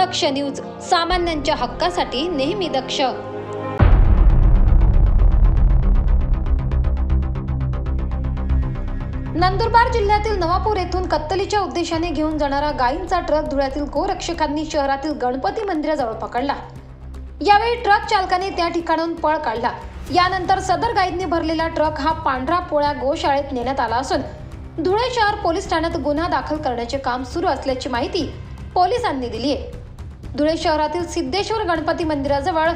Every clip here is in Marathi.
दक्ष न्यूज सामान्यांच्या हक्कासाठी नेहमी दक्ष. नंदुरबार जिल्ह्यातील नवापूर येथून कत्तलीच्या उद्देशाने घेऊन जाणारा गायींचा ट्रक धुळ्यातील गोरक्षकांनी शहरातील गणपती मंदिराजवळ पकडला. यावेळी ट्रक चालकाने त्या ठिकाणाहून पळ काढला. यानंतर सदर गायींनी भरलेला ट्रक हा पांढरा पोळ्या गोशाळेत नेण्यात आला असून धुळे शहर पोलीस ठाण्यात गुन्हा दाखल करण्याचे काम सुरू असल्याची माहिती पोलिसांनी दिली आहे. धुळे शहरातील सिद्धेश्वर गणपती मंदिराजवळ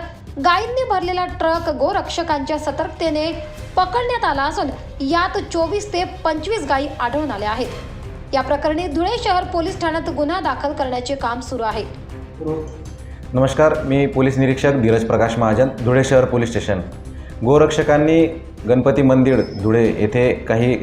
गायींनी भरलेला ट्रक गोरक्षकांच्या सतर्कतेने पकडण्यात आला असून यात चोवीस ते पंचवीस गायी आढळून आल्या आहेत. या प्रकरणी धुळे शहर पोलीस ठाण्यात गुन्हा दाखल करण्याचे काम सुरू आहे. नमस्कार मी पोलीस निरीक्षक धीरज प्रकाश महाजन धुळे शहर पोलीस स्टेशन. गोरक्षकांनी गणपती मंदिर धुळे येथे काही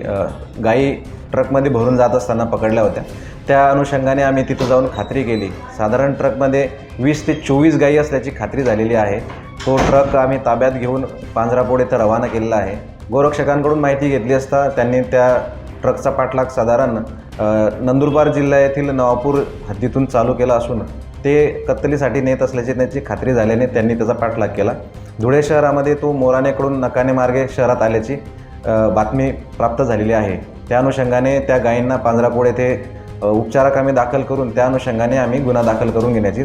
गायी ट्रकमध्ये भरून जात असताना पकडल्या होत्या. त्या अनुषंगाने आम्ही तिथं जाऊन खात्री केली. साधारण ट्रकमध्ये वीस ते चोवीस गायी असल्याची खात्री झालेली आहे. तो ट्रक आम्ही ताब्यात घेऊन पांजरापोड इथं रवाना केलेला आहे. गोरक्षकांकडून माहिती घेतली असता त्यांनी त्या ट्रकचा पाठलाग साधारण नंदुरबार जिल्हा येथील नवापूर हद्दीतून चालू केला असून ते कत्तलीसाठी नेत असल्याची त्याची खात्री झाल्याने त्यांनी त्याचा पाठलाग केला. धुळे शहरामध्ये तो मोरानेकडून नकाने मार्गे शहरात आल्याची बातमी प्राप्त झालेली आहे. त्या अनुषंगाने त्या गायींना पांजरापोड येथे उपचाराकामी दाखल करून त्या अनुषंगाने आम्ही गुन्हा दाखल करून घेण्याची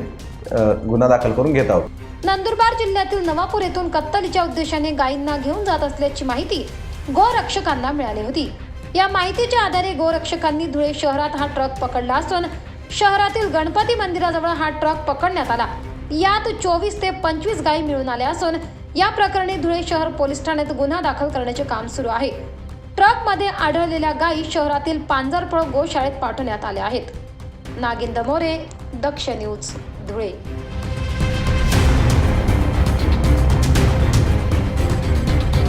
गुन्हा दाखल करून घेत आहोत. नंदुरबार जिल्ह्यातील नवापूर येथून कत्तलीच्या उद्देशाने गायींना घेऊन जात असल्याची माहिती गोरक्षकांना मिळाली होती. या माहितीच्या आधारे गोरक्षकांनी धुळे शहरात हा ट्रक पकडला असून शहरातील गणपती मंदिराजवळ हा ट्रक पकडण्यात आला. यात चोवीस ते पंचवीस गायी मिळून आल्या असून या प्रकरणी धुळे शहर पोलीस ठाण्यात गुन्हा दाखल करण्याचे काम सुरू आहे. ट्रकमध्ये आढळलेल्या गायी शहरातील पांजरपळ गोशाळेत पाठवण्यात आल्या आहेत. नागिंद मोरे दक्ष न्यूज धुळे.